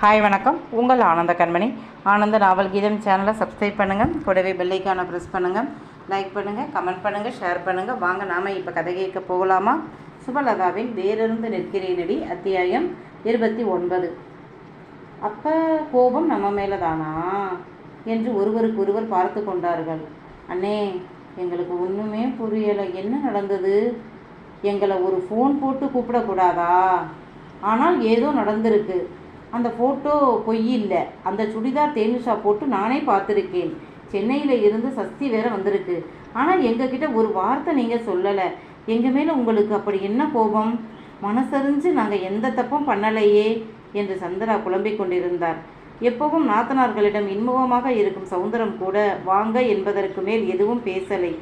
Hi வணக்கம். உங்கள் ஆனந்த கண்மணி. ஆனந்த நாவல் கீதம் சேனலை சப்ஸ்கிரைப் பண்ணுங்கள் கூடவே பெல்லைக்கான ப்ரெஸ் பண்ணுங்கள் லைக் பண்ணுங்கள் கமெண்ட் பண்ணுங்கள் ஷேர் பண்ணுங்கள் வாங்க நாம் இப்போ கதை கேட்க போகலாமா? சுபலதாவின் வேறிருந்து நிற்கிறேனடி அத்தியாயம் இருபத்தி ஒன்பது. அப்போ கோபம் நம்ம மேலே தானா என்று ஒருவருக்கு ஒருவர் பார்த்து கொண்டார்கள். அண்ணே எங்களுக்கு ஒன்றுமே புரியலை. என்ன நடந்தது? எங்களை ஒரு ஃபோன் போட்டு கூப்பிடக்கூடாதா ஆனால் ஏதோ நடந்திருக்கு. அந்த ஃபோட்டோ பொய் இல்லை. அந்த சுடிதார் தேனுஷா போட்டு நானே பார்த்துருக்கேன். சென்னையில் இருந்து சஸ்தி வேற வந்திருக்கு. ஆனால் எங்ககிட்ட ஒரு வார்த்தை நீங்கள் சொல்லலை. எங்கள் மேலே உங்களுக்கு அப்படி என்ன கோபம்? மனசறிஞ்சு நாங்கள் எந்த தப்பும் பண்ணலையே என்று சந்திரா புலம்பிக் கொண்டிருந்தார். எப்பவும் நாத்தனார்களிடம் இன்முகமாக இருக்கும் சௌந்தரம் கூட வாங்க என்பதற்கு மேல் எதுவும் பேசலை.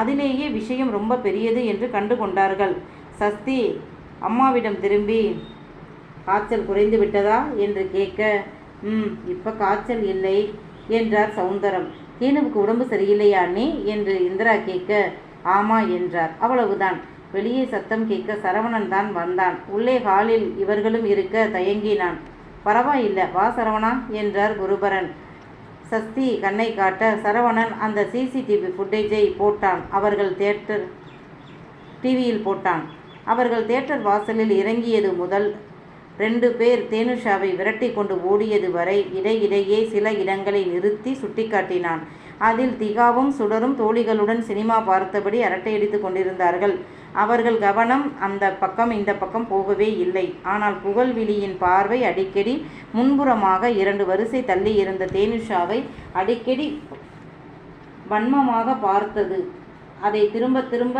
அதிலேயே விஷயம் ரொம்ப பெரியது என்று கண்டு கொண்டார்கள் சஸ்தி அம்மாவிடம் திரும்பி காய்ச்சல் குறைந்து விட்டதா என்று கேட்க ம் இப்போ காய்ச்சல் இல்லை என்றார் சௌந்தரம் தீனுவுக்கு உடம்பு சரியில்லையா அண்ணே? என்று இந்திரா கேட்க ஆமா என்றார். அவ்வளவுதான். வெளியே சத்தம் கேட்க சரவணன் தான் வந்தான். உள்ளே ஹாலில் இவர்களும் இருக்க தயங்கினான். பரவாயில்லை வா சரவணா என்றார் குருபரன். சஸ்தி கண்ணை காட்ட சரவணன் அந்த சிசிடிவி ஃபுட்டேஜை போட்டான். அவர்கள் தேட்டர் டிவியில் போட்டான். அவர்கள் தேட்டர் வாசலில் இறங்கியது முதல் ரெண்டு பேர் தேனுஷாவை விரட்டி கொண்டு ஓடியது வரை இடையிடையே சில இடங்களை நிறுத்தி சுட்டிக்காட்டினான். அதில் திகாவும் சுடரும் தோழிகளுடன் சினிமா பார்த்தபடி அரட்டையடித்து கொண்டிருந்தார்கள். அவர்கள் கவனம் அந்த பக்கம் இந்த பக்கம் போகவே இல்லை. ஆனால் புகழ்விழியின் பார்வை அடிக்கடி முன்புறமாக இரண்டு வரிசை தள்ளி இருந்த தேனுஷாவை அடிக்கடி வன்மமாக பார்த்தது. அதை திரும்ப திரும்ப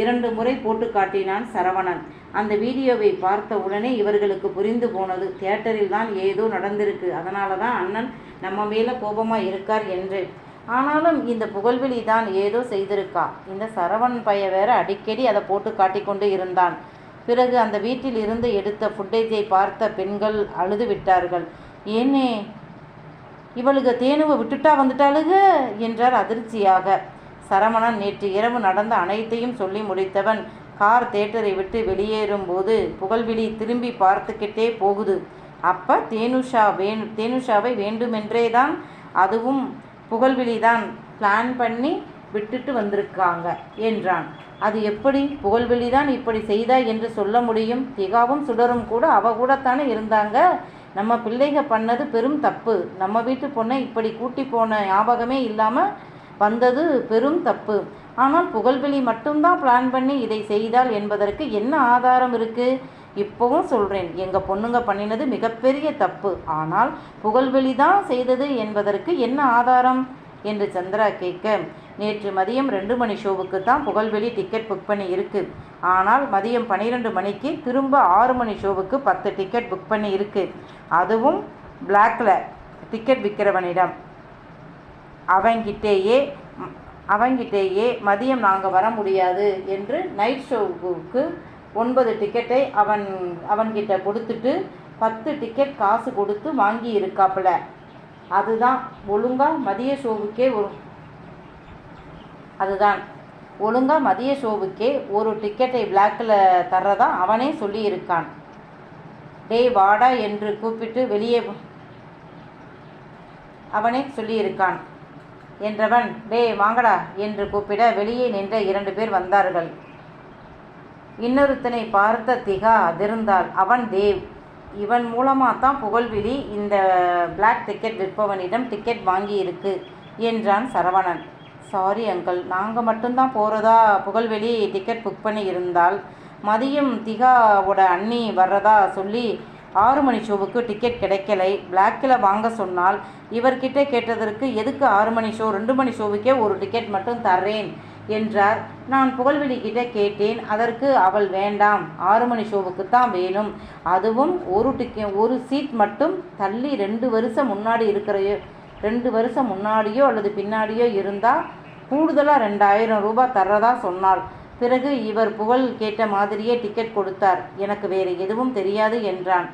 இரண்டு முறை போட்டு காட்டினான் சரவணன். அந்த வீடியோவை பார்த்த உடனே இவர்களுக்கு புரிந்து போனது தியேட்டரில் தான் ஏதோ நடந்திருக்கு அதனால தான் அண்ணன் நம்ம மேலே கோபமாக இருக்கார் என்று. ஆனாலும் இந்த புகழ்வெளி தான் ஏதோ செய்திருக்கா? இந்த சரவணன் பைய வேற அடிக்கடி அதை போட்டு காட்டிக்கொண்டு இருந்தான். பிறகு அந்த வீட்டில் இருந்து எடுத்த ஃபுட்டேஜை பார்த்த பெண்கள் அழுது விட்டார்கள். ஏனே இவளுக்கு தேனுவை விட்டுட்டா வந்துட்டாளுக? என்றார் அதிர்ச்சியாக. சரவணன் நேற்று இரவு நடந்த அனைத்தையும் சொல்லி முடித்தவன். கார் தேட்டரை விட்டு வெளியேறும்போது புகழ்விழி திரும்பி பார்த்துக்கிட்டே போகுது. அப்போ தேனுஷா வேணு தேனுஷாவை வேண்டுமென்றே தான் அதுவும் புகழ்விழி தான் பிளான் பண்ணி விட்டுட்டு வந்திருக்காங்க என்றான். அது எப்படி? புகழ்வெளி தான் இப்படி செய்தா என்று சொல்ல முடியும்? திகாவும் சுடரும் கூட அவ கூடத்தானே இருந்தாங்க? நம்ம பிள்ளைக பண்ணது பெரும் தப்பு. நம்ம வீட்டு பொண்ணை இப்படி கூட்டி போன ஞாபகமே இல்லாமல் வந்தது பெரும் தப்பு. ஆனால் புகழ்வெளி மட்டும்தான் பிளான் பண்ணி இதை செய்தால் என்பதற்கு என்ன ஆதாரம் இருக்குது இப்போவும் சொல்கிறேன் எங்கள் பொண்ணுங்க பண்ணினது மிகப்பெரிய தப்பு. ஆனால் புகழ்வெளி தான் செய்தது என்பதற்கு என்ன ஆதாரம்? என்று சந்திரா கேட்க நேற்று மதியம் ரெண்டு மணி ஷோவுக்கு தான் புகழ்வெளி டிக்கெட் புக் பண்ணி இருக்கு. ஆனால் மதியம் பன்னிரெண்டு மணிக்கு திரும்ப ஆறு மணி ஷோவுக்கு பத்து டிக்கெட் புக் பண்ணி இருக்கு. அதுவும் பிளாக்ல டிக்கெட் விற்கிறவனிடம் அவங்கிட்டேயே அவங்கிட்டேயே மதியம் நாங்கள் வர முடியாது என்று நைட் ஷோவுக்கு ஒன்பது டிக்கெட்டை அவன் அவன்கிட்ட கொடுத்துட்டு பத்து டிக்கெட் காசு கொடுத்து வாங்கி இருக்காப்புல. அதுதான் ஒழுங்கா மதிய ஷோவுக்கே ஒரு அதுதான். ஒழுங்கா மதிய ஷோவுக்கே ஒரு டிக்கெட்டை பிளாக்கில் தர்றதா அவனே சொல்லியிருக்கான். டேய் வாடா என்று கூப்பிட்டு வெளியே அவனே சொல்லியிருக்கான். என்றவன் டே வாங்கடா என்று கூப்பிட வெளியே நின்ற இரண்டு பேர் வந்தார்கள். இன்னொருத்தனை பார்த்த திகா அதிர்ந்தாள். அவன் தேவ் இவன் மூலமாக தான் புகழ்விழி இந்த பிளாக் டிக்கெட் விற்பவனிடம் டிக்கெட் வாங்கியிருக்கு என்றான் சரவணன். சாரி அங்கிள் நாங்கள் மட்டும்தான் போகிறதா புகழ்வெளி டிக்கெட் புக் பண்ணி இருந்தால் மதியம் திகாவோட அண்ணி வர்றதா? சொல்லி ஆறு மணி ஷோவுக்கு டிக்கெட் கிடைக்கலை. பிளாக்கில் வாங்க சொன்னால் இவர்கிட்ட கேட்டதற்கு எதுக்கு ஆறு மணி ஷோ? ரெண்டு மணி ஷோவுக்கே ஒரு டிக்கெட் மட்டும் தர்றேன் என்றார். நான் புகழ்வெளி கிட்ட கேட்டேன். அதற்கு அவள் வேண்டாம். ஆறு மணி ஷோவுக்கு தான் வேணும். அதுவும் ஒரு டிக்கெ ஒரு சீட் மட்டும் தள்ளி ரெண்டு வருஷம் முன்னாடி இருக்கிற ரெண்டு வருஷம் முன்னாடியோ அல்லது பின்னாடியோ இருந்தால் கூடுதலாக ரெண்டாயிரம் ரூபாய் தர்றதா சொன்னாள். பிறகு இவர் புகழ் கேட்ட மாதிரியே டிக்கெட் கொடுத்தார். எனக்கு வேறு எதுவும் தெரியாது என்றான்.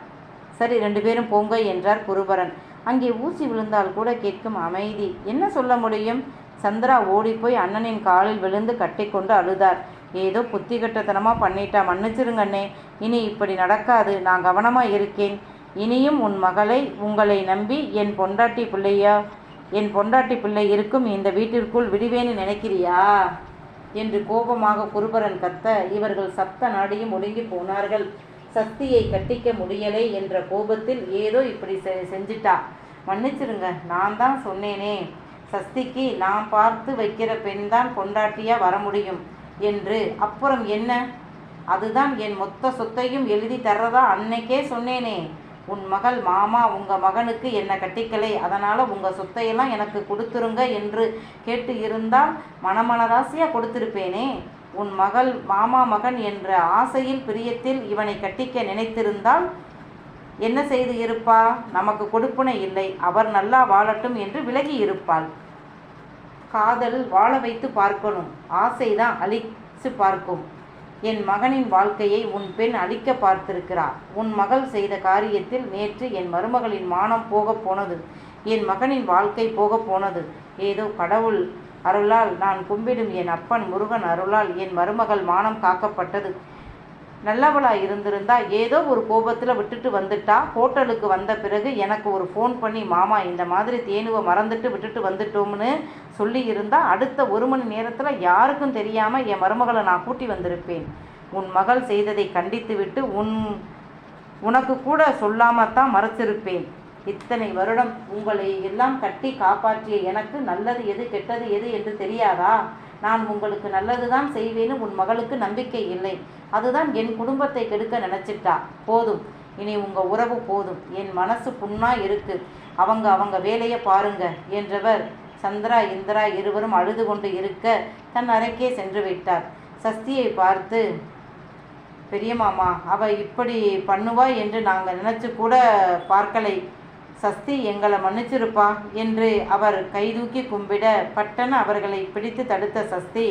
சரி ரெண்டு பேரும் போங்க என்றார் குருபரன். அங்கே ஊசி விழுந்தால் கூட கேட்கும் அமைதி. என்ன சொல்ல முடியும்? சந்திரா ஓடிப்போய் அண்ணனின் காலில் விழுந்து கட்டிக்கொண்டு அழுதார். ஏதோ புத்தி கட்டத்தனமாக பண்ணிட்டா மன்னிச்சிருங்க அண்ணே. இனி இப்படி நடக்காது. நான் கவனமாக இருக்கேன். இனியும் உன் மகளை உங்களை நம்பி என் பொண்டாட்டி பிள்ளையா என் பொண்டாட்டி பிள்ளை இருக்கும் இந்த வீட்டிற்குள் விடுவேன்னு நினைக்கிறியா? என்று கோபமாக குருபரன் கத்த இவர்கள் சப்த நாடியும் ஒடுங்கி போனார்கள். சக்தியை கட்டிக்க முடியலை என்ற கோபத்தில் ஏதோ இப்படி செ செஞ்சிட்டா. மன்னிச்சிருங்க நான் தான் சொன்னேனே. சஸ்திக்கு நான் பார்த்து வைக்கிற பெண் தான் பொண்டாட்டியா வர முடியும் என்று. அப்புறம் என்ன? அதுதான் என் மொத்த சொத்தையும் எழுதி தர்றதா அன்னைக்கே சொன்னேனே. உன் மகள் மாமா உங்க மகனுக்கு என்ன கட்டிக்கலை. அதனால உங்க சொத்தையெல்லாம் எனக்கு கொடுத்துருங்க என்று கேட்டு இருந்தால் மனமனராசியா கொடுத்திருப்பேனே. உன் மகள் மாமா மகன் என்ற ஆசையில் பிரியத்தில் இவனை கட்டிக்க நினைத்திருந்தால் என்ன செய்து இருப்பா? நமக்கு கொடுப்புனை இல்லை. அவர் நல்லா வாழட்டும் என்று விலகி இருப்பாள். காதல் வாழ வைத்து பார்க்கணும். ஆசைதான் அழிச்சு பார்க்கும். என் மகனின் வாழ்க்கையை உன் பெண் அழிக்க பார்த்திருக்கிறார் உன் மகள் செய்த காரியத்தில் நேற்று என் மருமகளின் மானம் போகப் போனது. என் மகனின் வாழ்க்கை போகப் போனது. ஏதோ கடவுள் அருளால் நான் கும்பிடும் என் அப்பன் முருகன் அருளால் என் மருமகள் மானம் காக்கப்பட்டது. நல்லவளா இருந்திருந்தா ஏதோ ஒரு கோபத்தில் விட்டுட்டு வந்துட்டா. ஹோட்டலுக்கு வந்த பிறகு எனக்கு ஒரு ஃபோன் பண்ணி மாமா இந்த மாதிரி தேனுவை மறந்துட்டு விட்டுட்டு வந்துட்டோம்னு சொல்லி இருந்தா அடுத்த ஒரு மணி நேரத்தில் யாருக்கும் தெரியாமல் என் மருமகளை நான் கூட்டி வந்திருப்பேன். உன் மகள் செய்ததை கண்டித்து விட்டு உன் உனக்கு கூட சொல்லாமத்தான் மறைச்சிருப்பேன் இத்தனை வருடம் உங்களை எல்லாம் கட்டி காப்பாற்றிய எனக்கு நல்லது எது கெட்டது எது என்று தெரியாதா? நான் உங்களுக்கு நல்லதுதான் செய்வேன்னு உன் மகளுக்கு நம்பிக்கை இல்லை. அதுதான் என் குடும்பத்தை கெடுக்க நினச்சிட்டா. போதும். இனி உங்க உறவு போதும். என் மனசு புண்ணா இருக்கு. அவங்க அவங்க வேலையை பாருங்க என்றவர் சந்திரா இந்திரா இருவரும் அழுது கொண்டு இருக்க தன் அறைக்கே சென்று விட்டார். சஸ்தியை பார்த்து பெரிய மாமா அவ இப்படி பண்ணுவா என்று நாங்கள் நினைச்சு கூட பார்க்கலை. சஸ்தி எங்களை மன்னிச்சிருப்பா என்று அவர் கைதூக்கி கும்பிட பட்டன அவர்களை பிடித்து தடுத்த சஸ்தி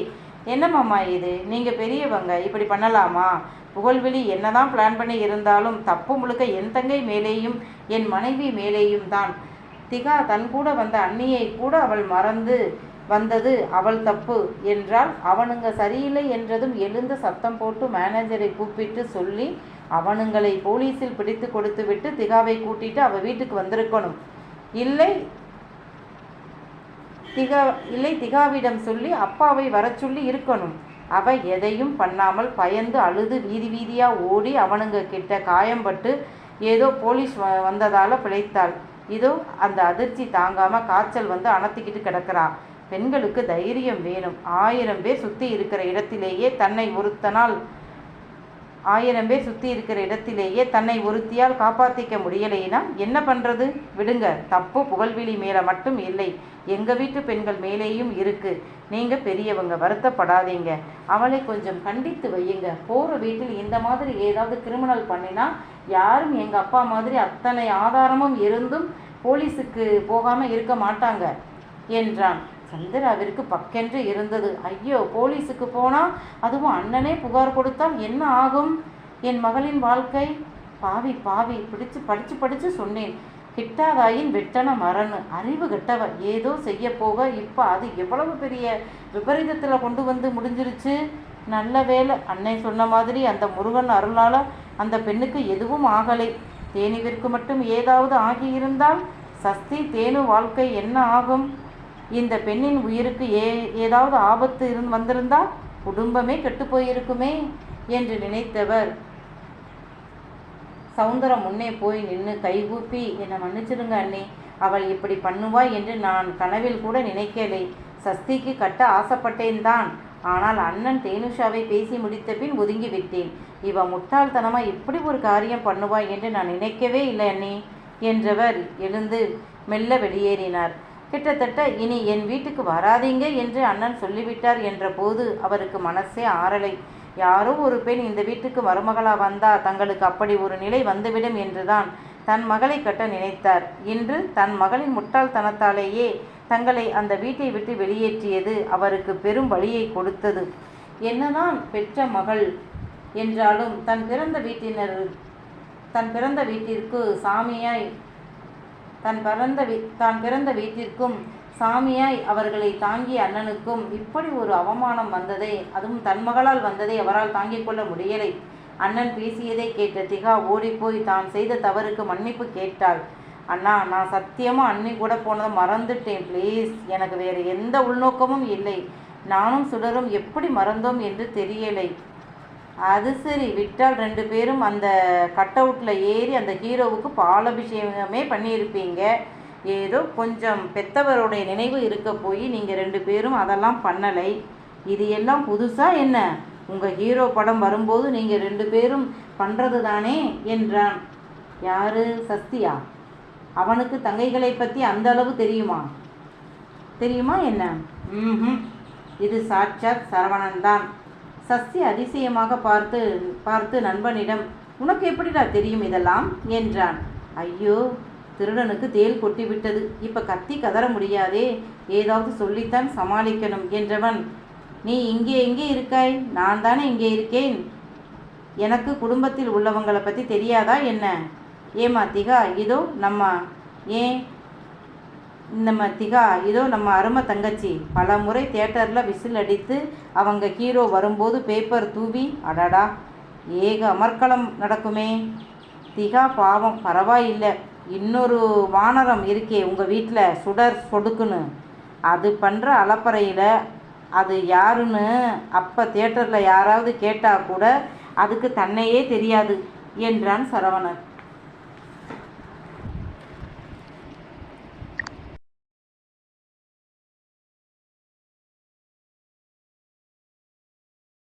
என்னம்மாம்மா இது? நீங்கள் பெரியவங்க இப்படி பண்ணலாமா? புகழ்வெளி என்னதான் பிளான் பண்ணி இருந்தாலும் தப்பு முழுக்க என் தங்கை மேலேயும் என் மனைவி மேலேயும் தான். திகா தன் கூட வந்த அண்ணியை கூட அவள் மறந்து வந்தது அவள் தப்பு என்றால் அவனுங்க சரியில்லை என்றதும் எழுந்து சத்தம் போட்டு மேனேஜரை கூப்பிட்டு சொல்லி அவனுங்களை போலீஸில் பிடித்து கொடுத்துவிட்டு திகாவை கூட்டிட்டு அவ வீட்டுக்கு வந்திருக்கணும். இல்லை திகா இல்லை திகாவிடம் சொல்லி அப்பாவை வர சொல்லி இருக்கணும். அவ எதையும் பண்ணாமல் பயந்து அழுது வீதி வீதியாக ஓடி அவனுங்க கிட்ட காயம்பட்டு ஏதோ போலீஸ் வ வந்ததால் பிழைத்தாள். இதோ அந்த அதிர்ச்சி தாங்காம காய்ச்சல் வந்து அணத்திக்கிட்டு கிடக்கிறா. பெண்களுக்கு தைரியம் வேணும். ஆயிரம் பேர் சுற்றி இருக்கிற இடத்திலேயே தன்னை ஒருத்தனால் ஆயிரம் பேர் சுற்றி இருக்கிற இடத்திலேயே தன்னை ஒருத்தியால் காப்பாற்றிக்க முடியலைனா என்ன பண்ணுறது விடுங்க. தப்பு புகழ்விழி மேலே மட்டும் இல்லை. எங்கள் வீட்டு பெண்கள் மேலேயும் இருக்கு. நீங்கள் பெரியவங்க வருத்தப்படாதீங்க. அவளை கொஞ்சம் கண்டித்து வையுங்க. போகிற வீட்டில் இந்த மாதிரி ஏதாவது கிரிமினல் பண்ணினா யாரும் எங்கள் அப்பா மாதிரி அத்தனை ஆதாரமும் இருந்தும் போலீஸுக்கு போகாமல் இருக்க மாட்டாங்க என்றான். சந்திராவிற்கு பக்கென்று இருந்தது. ஐயோ போலீஸுக்கு போனா அதுவும் அண்ணனே புகார் கொடுத்தால் என்ன ஆகும்? என் மகளின் வாழ்க்கை? பாவி பாவி பிடிச்சு படிச்சு படிச்சு சொன்னேன். கிட்டாதாயின் வெட்டன மரணு. அறிவு கெட்டவ ஏதோ செய்ய போக இப்போ அது எவ்வளவு பெரிய விபரீதத்தில் கொண்டு வந்து முடிஞ்சிருச்சு? நல்ல வேலை அன்னை சொன்ன மாதிரி அந்த முருகன் அருளால அந்த பெண்ணுக்கு எதுவும் ஆகலை. தேனிவிற்கு மட்டும் ஏதாவது ஆகியிருந்தால் சஸ்தி தேனு வாழ்க்கை என்ன ஆகும்? இந்த பெண்ணின் உயிருக்கு ஏ ஏதாவது ஆபத்து இருந்து வந்திருந்தா குடும்பமே கெட்டு போயிருக்குமே என்று நினைத்தவர். சவுந்தரம் முன்னே போய் நின்று கைகூப்பி என்னை மன்னிச்சிடுங்க அண்ணே அவள் இப்படி பண்ணுவா என்று நான் கனவில் கூட நினைக்கலை. சஸ்திக்கு கட்ட ஆசைப்பட்டேன் தான். ஆனால் அண்ணன் தேனுஷாவை பேசி முடித்த பின் ஒதுங்கி விட்டேன் இவ முட்டாள்தனமாக இப்படி ஒரு காரியம் பண்ணுவா என்று நான் நினைக்கவே இல்லை அண்ணே என்றவர் எழுந்து மெல்ல வெளியேறினார். கிட்டத்தட்ட இனி என் வீட்டுக்கு வராதீங்க என்று அண்ணன் சொல்லிவிட்டார் என்ற போது அவருக்கு மனசே ஆறலை. யாரோ ஒரு பெண் இந்த வீட்டுக்கு மருமகளா வந்தா தங்களுக்கு அப்படி ஒரு நிலை வந்துவிடும் என்றுதான் தன் மகளை கட்ட நினைத்தார். இன்று தன் மகளின் முட்டாள்தனத்தாலேயே தங்களை அந்த வீட்டை விட்டு வெளியேற்றியது அவருக்கு பெரும் வழியை கொடுத்தது. என்னதான் பெற்ற மகள் என்றாலும் தன் பிறந்த வீட்டினர் தன் பிறந்த வீட்டிற்கு சாமியாய் தன் பிறந்த தான் பிறந்த வீட்டிற்கும் சாமியாய் அவர்களை தாங்கிய அண்ணனுக்கும் இப்படி ஒரு அவமானம் வந்ததே அதுவும் தன் மகளால் வந்ததை அவரால் தாங்கிக் கொள்ள முடியலை. அண்ணன் பேசியதை கேட்ட திகா ஓடிப்போய் தான் செய்த தவறுக்கு மன்னிப்பு கேட்டாள். அண்ணா நான் சத்தியமாக அண்ணி கூட போனதை மறந்துட்டேன் ப்ளீஸ் எனக்கு வேறு எந்த உள்நோக்கமும் இல்லை. நானும் சுடரும் எப்படி மறந்தோம் என்று தெரியலை. அது சரி விட்டால் ரெண்டு பேரும் அந்த கட் அவுட்டில் ஏறி அந்த ஹீரோவுக்கு பாலபிஷேகமே பண்ணியிருப்பீங்க. ஏதோ கொஞ்சம் பெத்தவருடைய நினைவு இருக்க போய் நீங்கள் ரெண்டு பேரும் அதெல்லாம் பண்ணலை. இது எல்லாம் புதுசாக என்ன? உங்கள் ஹீரோ படம் வரும்போது நீங்கள் ரெண்டு பேரும் பண்ணுறது தானே என்றான். யாரு? சஸ்தியா. அவனுக்கு தங்கைகளை பற்றி அந்த அளவு தெரியுமா? தெரியுமா என்ன? ம் இது சாட்சாத் சரவணன் தான் சசி அதிசயமாக பார்த்து பார்த்து நண்பனிடம் உனக்கு எப்படிடா தெரியும் இதெல்லாம்? என்றான். ஐயோ திருடனுக்கு தேள் கொட்டிவிட்டது. இப்போ கத்தி கதற முடியாதே. ஏதாவது சொல்லித்தான் சமாளிக்கணும் என்றவன். நீ இங்கே எங்கே இருக்காய். நான் தானே இங்கே இருக்கேன். எனக்கு குடும்பத்தில் உள்ளவங்களை பற்றி தெரியாதா என்ன? ஏமா திகா இதோ நம்ம. ஏன்? நம்ம திகா இதோ நம்ம அருமை தங்கச்சி. பல முறை தேட்டரில் விசில் அடித்து அவங்க ஹீரோ வரும்போது பேப்பர் தூவி அடடா ஏக அமர்க்களம் நடக்குமே. திகா பாவம் பரவாயில்லை இன்னொரு வானரம் இருக்கே உங்கள் வீட்டில் சுடர் சொடுக்குன்னு. அது பண்ணுற அலப்பறையில் அது யாருன்னு அப்போ தேட்டரில் யாராவது கேட்டால் கூட அதுக்கு தன்னையே தெரியாது என்றான் சரவணன்.